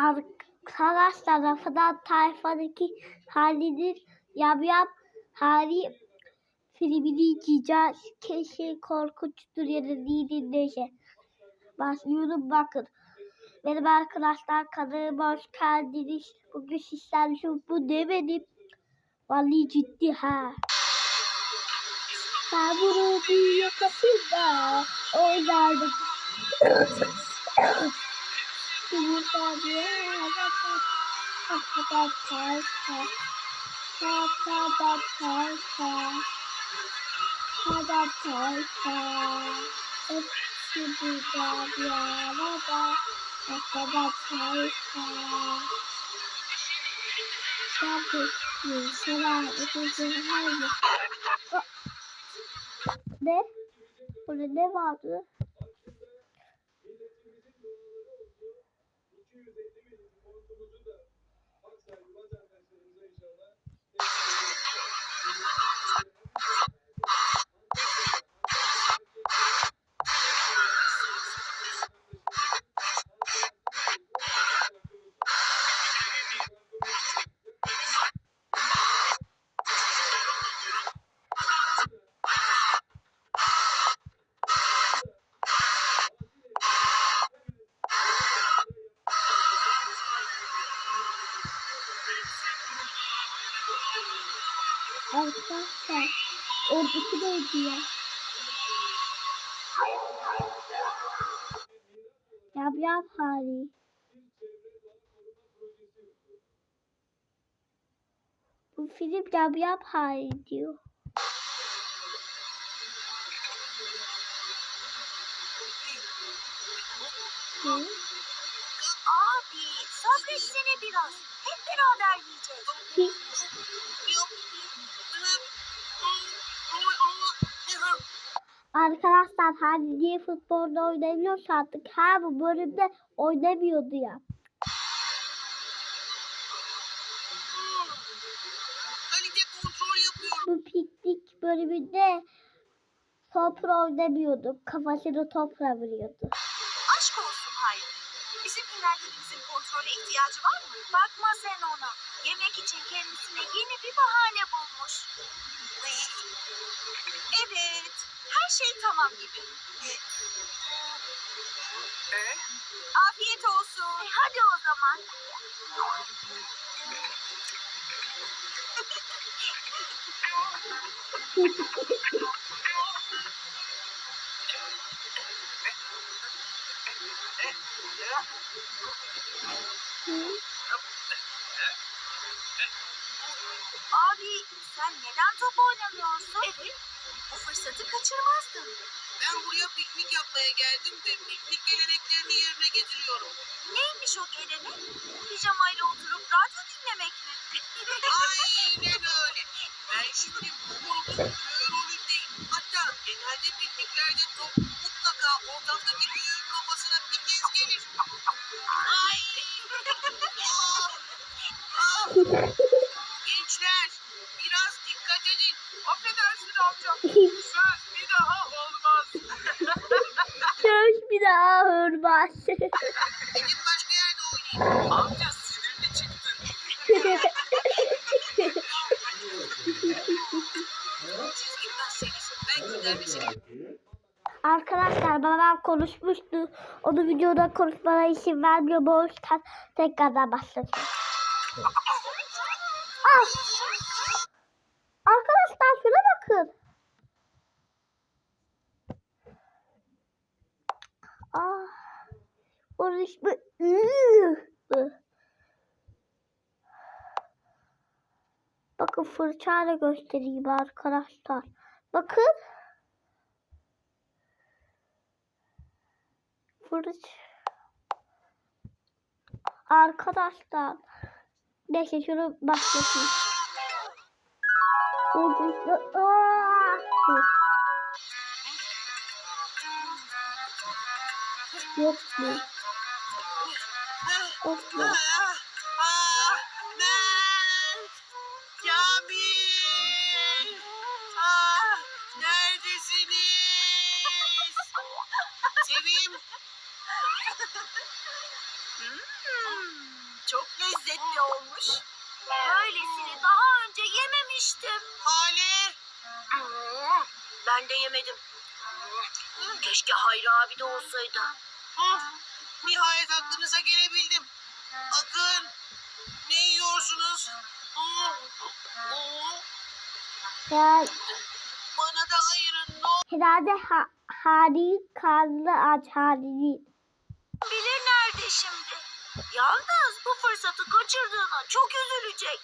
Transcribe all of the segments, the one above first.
Arkadaşlar Rafadan tayfadaki halidir. Yap yap hali filmini cica keşke korkunçtur ya da değildir neyse. Başlıyorum bakın. Benim arkadaşlar kanalıma hoş geldiniz. Bugün sizlerle şu bu demedim. Vallahi ciddi ha. Ben bunu bir yakasında oynardım. Parça. Havada parça. Havada parça. Hepsi burada bir arada. Parça. Sabretli sıra ötesi bir. Ne? Burada ne vardı? Arkadaşlar oradaki neydi ya? Yap yap hali. Bu film yap yap hali diyor. Arkadaşlar hani niye futbolda oynamıyorsa artık her bu bölümde oynamıyordu ya. Bu piknik bölümünde topla oynamıyordu. Kafasını topla vuruyordu. Aşk olsun Hayri. Bizim ilerlerimizin kontrole ihtiyacı var mı? Bakma sen ona. Yemek için kendisine yeni bir bahane bulmuş. Evet. Her şey tamam gibi. Afiyet olsun. hadi o zaman. geldim ve piknik geleneklerini yerine getiriyorum. Neymiş o gelenek? Pijamayla oturup radyo dinlemek mi? Aynen öyle. Ben şimdi bu grubun büyüğü rolündeyim. Hatta genelde pikniklerde top mutlaka ortamdaki büyüğün kafasına bir kez gelir. Ay! Ah! Ah! Hırmaz. Gidin başka yerde oynayın. Amca sinirini çıktı. Çizgiden serisi belki dermişim. Arkadaşlar babam konuşmuştu. Onu videoda konuşmana izin vermiyor. Bu yüzden tekrardan başlatıyor. Ah! Arkadaşlar şuna bakın. Ah. Onun ismi Ü. Bakın fırçayla göstereyim arkadaşlar. Bakın. Fırç. Arkadaşlar. Neyse şunu başlatayım. Yok mu? Of ya. Ah, ah, neredesiniz? Sevim! Hmm. Çok lezzetli olmuş. Böylesini daha önce yememiştim. Hale. Ben de yemedim. Keşke Hayri abi de olsaydı. Nihayet aklınıza gelebildim. Akın. Ne yiyorsunuz? Hı, hı, Ya Bana da ayırın olur. herhalde ha, Hari karnı aç Hari. Bilir nerede şimdi. Yalnız bu fırsatı kaçırdığına çok üzülecek.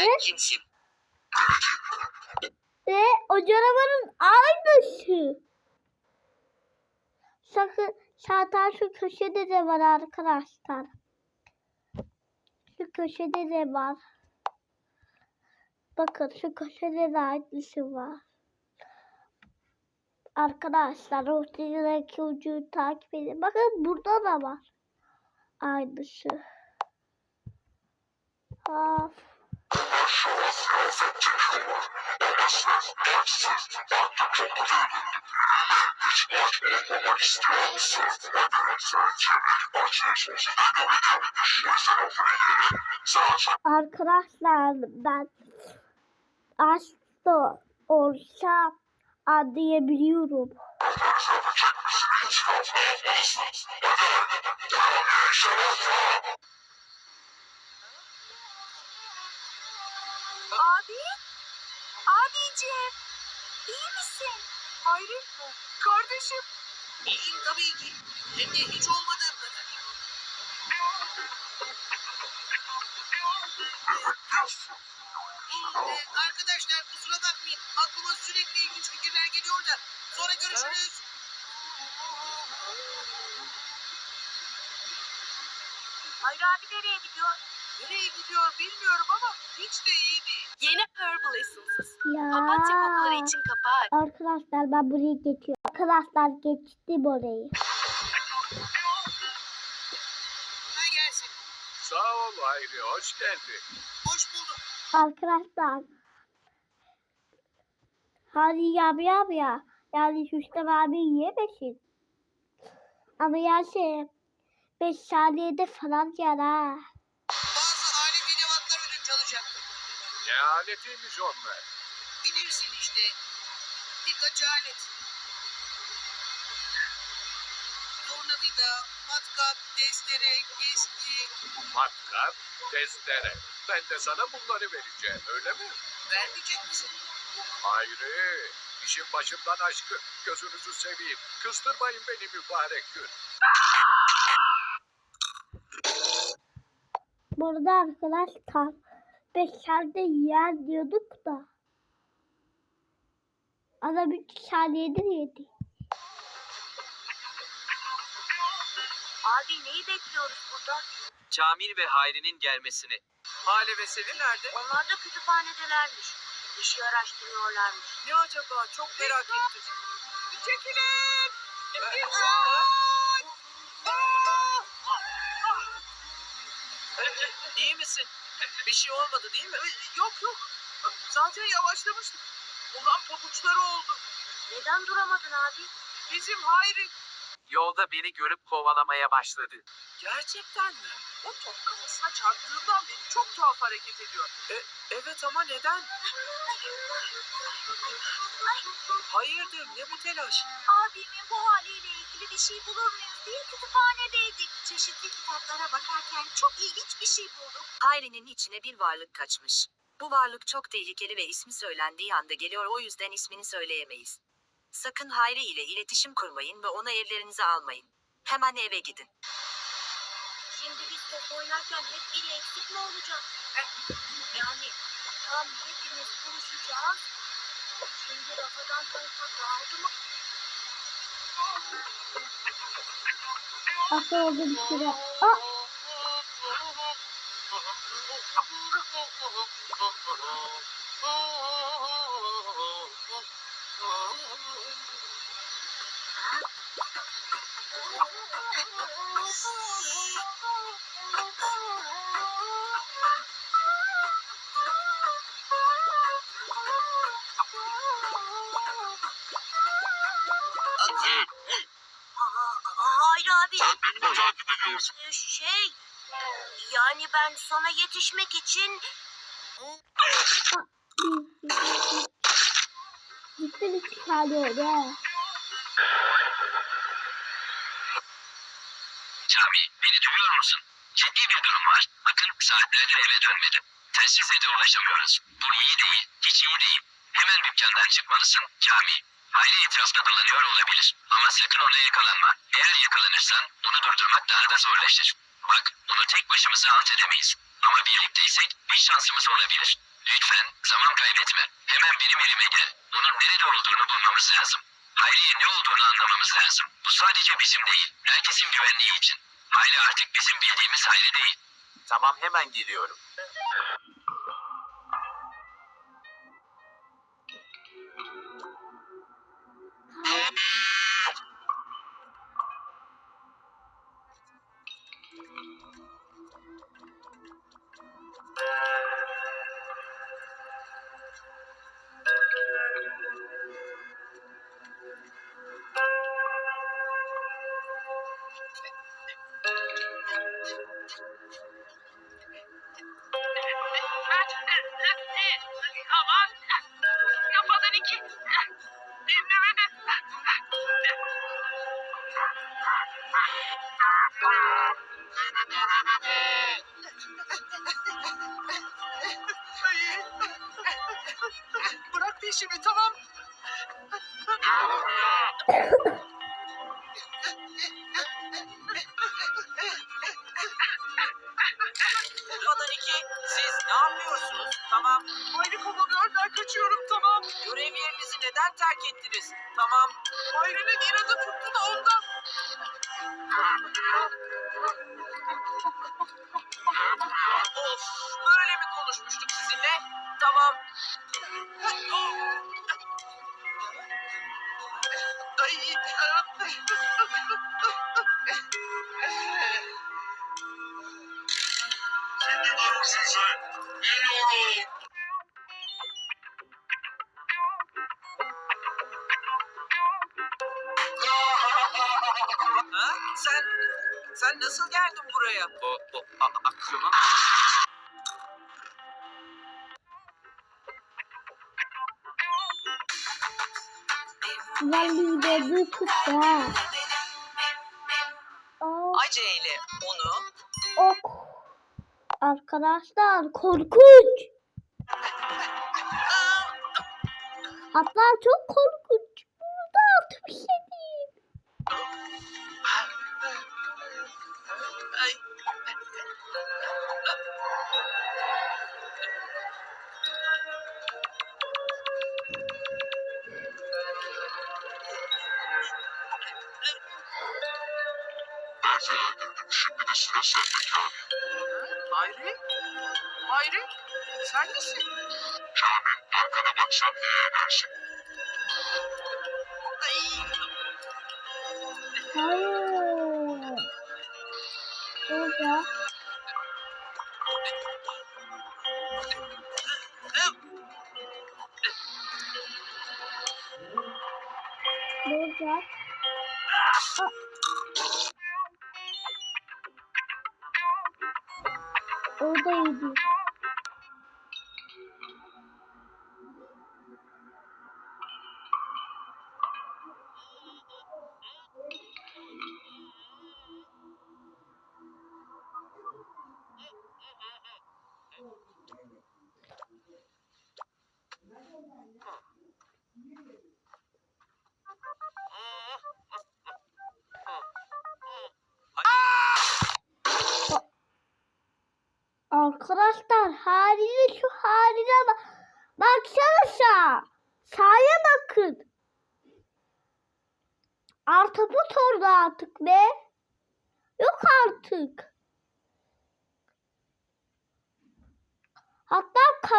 Sen kimsin? Ve o canavarın aynısı. Sakın zaten şu köşede de var arkadaşlar. Şu köşede de var. Bakın şu köşede de aynısı var. Arkadaşlar ortadaki ucu takip edin. Bakın burada da var. Aynısı. Of. Arkadaşlar ben aslında olsa anlayabiliyorum. Abi? Abiciğim. iyi misin? Hayri. Kardeşim. İyiyim tabii ki. Hem de hiç olmadığım kadar. Ee, arkadaşlar kusura bakmayın. Aklıma sürekli ilginç fikirler geliyor da. Sonra görüşürüz. Hayri abi nereye gidiyor? Nereye gidiyor bilmiyorum ama hiç de iyi. Yeni Herbal Essences. Ya. Papatya kokuları için kapağı. Arkadaşlar ben burayı geçiyorum. Arkadaşlar. Ha gelsin. Sağ ol Hayri, hoş geldin. Hoş bulduk. Arkadaşlar. Hadi yap yap ya. Yani Hüsnü abi yemesin. Ama yerse 5 saniyede falan yer Ne aletiymiş onlar? Bilirsin işte. Birkaç alet. Tornavida, matkap, testere, kestik. Matkap, testere. Ben de sana bunları vereceğim, öyle mi? Vermeyecek misin? Hayri, işin başımdan aşkın. Gözünüzü seveyim. Kıstırmayın beni mübarek gün. Burada arkadaşlar 5 saniyede yer diyorduk da. Adam 3 saniyede yedi. Abi neyi bekliyoruz burada? Kamil ve Hayri'nin gelmesini. Hale ve Sevil nerede? Onlar da kütüphanedelermiş. Bir şey araştırıyorlarmış. Ne acaba? Çok merak ettim. Çekilin! İyi misin? Bir şey olmadı değil mi? Yok yok. Zaten yavaşlamıştık. Ulan pabuçları oldu. Neden duramadın abi? Bizim Hayri. Yolda beni görüp kovalamaya başladı. Gerçekten mi? O top kafasına çarptığından beri çok tuhaf hareket ediyor. E, evet ama neden? Hayırdır ne bu telaş? Abimin bu haliyle ilgili bir şey bulur muyuz diye kütüphanedeydik. Çeşitli kitaplara bakarken çok ilginç bir şey bulduk. Hayri'nin içine bir varlık kaçmış. Bu varlık çok tehlikeli ve ismi söylendiği anda geliyor o yüzden ismini söyleyemeyiz. Sakın Hayri ile iletişim kurmayın ve onu evlerinize almayın. Hemen eve gidin. Şimdi biz top oynarken hep biri eksik mi olacak? Yani tam hepimiz buluşacağız. Şimdi rafadan tarafa dağıldı mı? Nasıl oldu bir süre? Aa! Ee, Şey, yani ben sana yetişmek için Gitti çıkarıyor be. Cami, beni duyuyor musun? Ciddi bir durum var. Akın saatlerdir eve dönmedi. Telsizle de ulaşamıyoruz. Bu iyi değil, hiç iyi değil. Hemen dükkandan çıkmalısın, Cami. Hayri etrafta dolanıyor olabilir. Ama sakın ona yakalanma. Eğer yakalanırsan onu durdurmak daha da zorlaşır. Bak, onu tek başımıza alt edemeyiz. Ama birlikteysek bir şansımız olabilir. Lütfen zaman kaybetme. Hemen benim elime gel. Onun nerede olduğunu bulmamız lazım. Hayri'ye ne olduğunu anlamamız lazım. Bu sadece bizim değil, herkesin güvenliği için. Hayri artık bizim bildiğimiz Hayri değil. Tamam hemen geliyorum. Kafadan iki. Siz ne yapıyorsunuz? Tamam. Hayri kovalıyor ben kaçıyorum tamam. Görev yerinizi neden terk ettiniz? Tamam. Hayri'nin inadı tuttu da ondan. Of. Böyle mi konuşmuştuk sizinle? Tamam. Sen sen nasıl geldin buraya? O, o, aklıma... Ben lideri tuttu ha. Aa, Ace ile onu ok. Arkadaşlar korkunç. Hatta çok korkunç. Ben felaketim. Şimdi de sıra sende Kamil. Hayri? Hayri? Sen misin? Kamil arkana baksan iyi edersin. Hayır. Burada.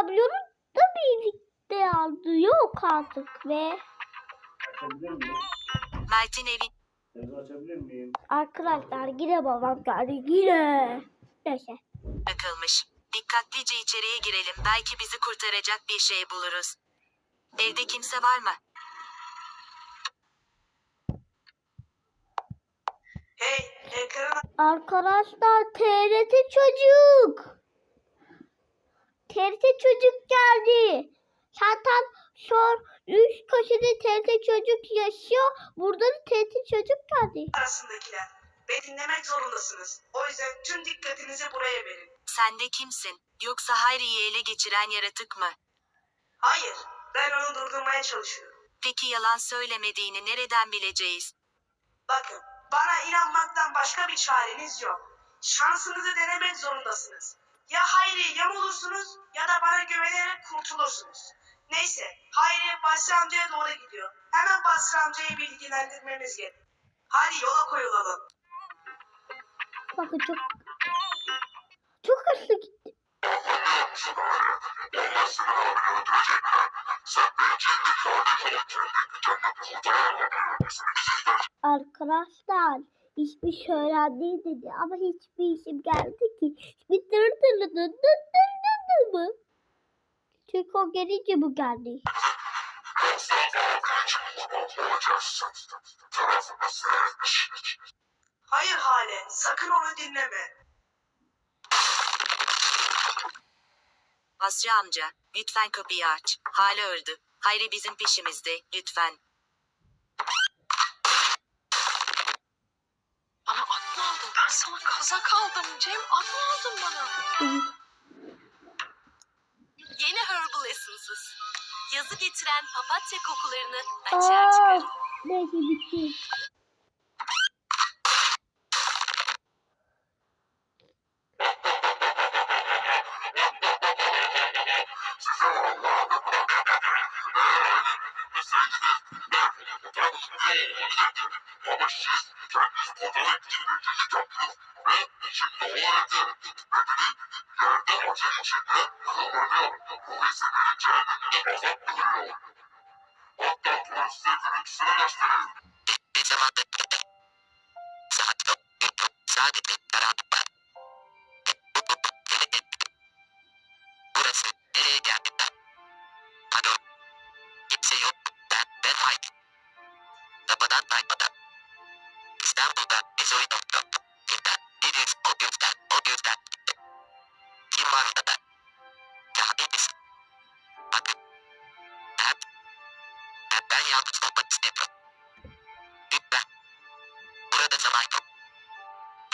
Kamyonu da birlikte aldı. Yok artık be. Açabilir miyim? Mert'in evi Yazı açabilir miyim? Arkadaşlar yine babam geldi. Yine. Neyse. bırakılmış. Dikkatlice içeriye girelim. Belki bizi kurtaracak bir şey buluruz. Evde kimse var mı? Hey Arkadaşlar TRT çocuk. TRT çocuk geldi. Zaten şu üst köşede TRT çocuk yaşıyor. Burada da TRT çocuk geldi. arasındakiler. Beni dinlemek zorundasınız. O yüzden tüm dikkatinizi buraya verin. Sen de kimsin? Yoksa Hayri'yi ele geçiren yaratık mı? Hayır, ben onu durdurmaya çalışıyorum. Peki yalan söylemediğini nereden bileceğiz? Bakın, bana inanmaktan başka bir çareniz yok. Şansınızı denemek zorundasınız. Ya Hayri'ye yam olursunuz ya da bana güvenerek kurtulursunuz. Neyse, Hayri Basri amcaya doğru gidiyor. Hemen Basri amcayı bilgilendirmemiz gerek. Hadi yola koyulalım. Bakın çok çok hızlı gitti. Arkadaşlar ismi söylendi dedi ama hiçbir isim geldi ki. İsmi dır dır dır dır dır dır dır mı? Çünkü o gelince bu geldi. Hayır Hale, sakın onu dinleme. Basri amca, lütfen kapıyı aç. Hale öldü. Hayri bizim peşimizde, lütfen. Bana atma aldın. Ben sana kazak aldım Cem. Atma aldın bana. Yeni Herbal Essences. Yazı getiren papatya kokularını Aa, neyse bitti. Tabadan tayfadan. İstanbul'da biz oyun oynadık. Birden, bir yüz, o gözden, o gözden. Kim var orada? Kahve misin? Bakın. Ben, ben, ben yalnız olmak istemiyorum. Lütfen. Burada zaman yok.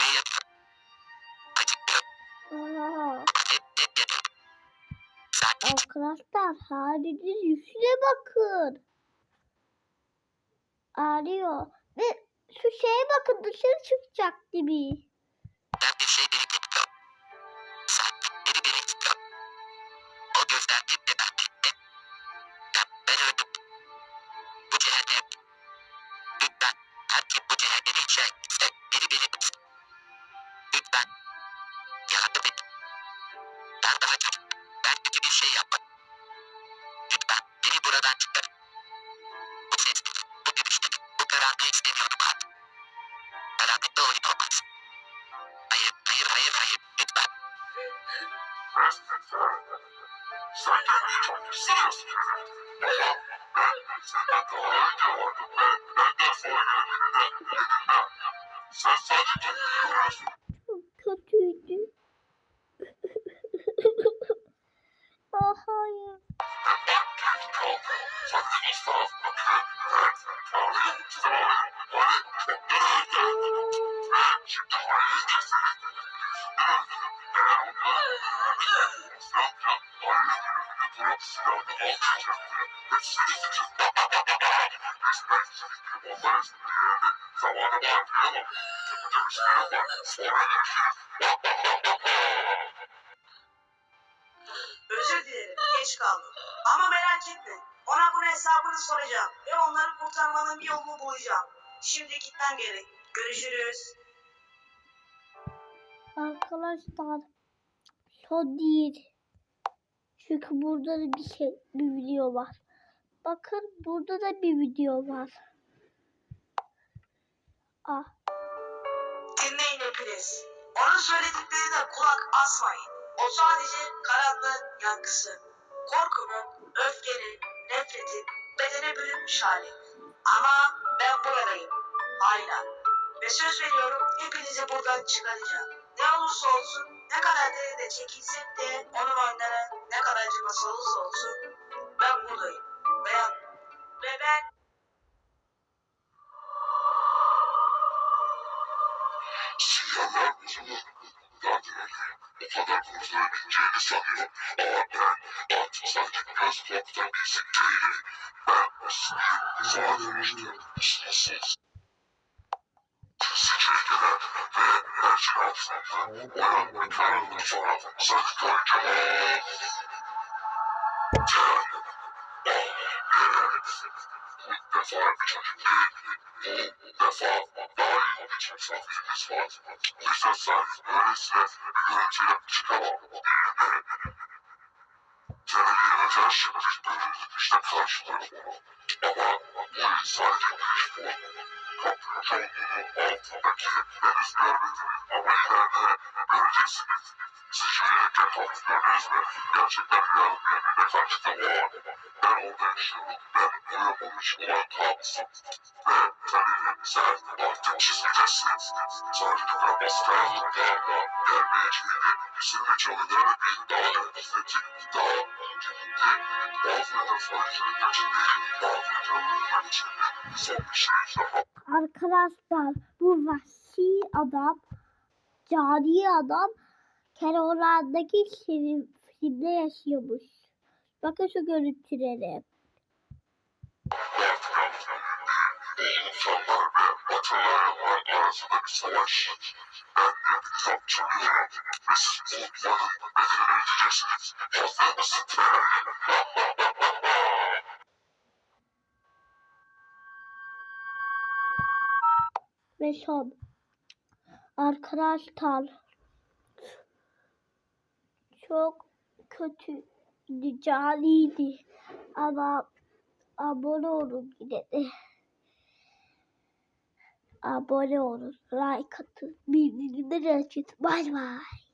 Ve yatıyorum. Acıkıyorum. Hep, hep yatıyorum. Sakin. arkadaşlar haliniz yüzüne bakın. Ağrıyor. Ve şu şeye bakın dışarı çıkacak gibi. Ben biri biri daha çocuk. Ben kötü bir şey yapmadım. Lütfen beni buradan çıkarın. Hayır, hayır, hayır, hayır. Lütfen. Sen kendini çok hissediyorsun. Ama ben senden daha önce vardım ve benden sonra geldiğinde sen sadece yürüyorsun. Çok Özür dilerim, geç kaldım. Ama merak etme, ona bunun hesabını soracağım ve onları kurtarmanın bir yolunu bulacağım. Şimdi gitmem gerek. Görüşürüz. Arkadaşlar son değil. Çünkü burada da bir şey bir video var. Bakın burada da bir video var. Ah Hepiniz. Onun söylediklerine kulak asmayın. O sadece karanlığın yankısı. Korkunun, öfkenin, nefretin bedene bürünmüş hali. Ama ben buradayım. Hala. Ve söz veriyorum hepinizi buradan çıkaracağım. Ne olursa olsun, ne kadar derede çekilsek de onun oyunları ne kadar acıması olursa olsun ben buradayım. Ben, ve ben Sinyaller bozulur. Zaten o kadar konuşabileceğini sanıyor. Ama ben artık sadece göz korkutan bir isim değilim. Ben Sihir sadece sonsuz. Sıçraya gelen ve enerji altında uyan ve karanlık sonra sakın cevap. Sen, evet, bu defa bir çocuk değil. Bu defa bir misafirimiz var. O yüzden sen öylesine bir görüntüye çıkamam. Seninle özel şeyler işte karşılıyorum onu. Ama bu sadece bir iş bu. Kapının çoğunluğunu altındaki henüz görmediniz ama ileride göreceksiniz. Sıçraya gel gördünüz mü? Gerçekten rüyanın yerine kaçtı o an. Ben orada yaşıyorum. Ben uyanmamış olan kabusum. Ve seninle Arkadaşlar bu vahşi adam, cani adam Keloğlan'daki filmde yaşıyormuş. Bakın şu görüntülere. Ve atalarımlar arasında bir savaş. Ben hepinizi hatırlıyorum ve siz unutmanın bedelini ödeyeceksiniz. Hazır mısın? Ve son. Arkadaşlar çok kötü caniydi ama abone olun yine de. Abone olun, like atın, bildirimleri açın. Bay bay.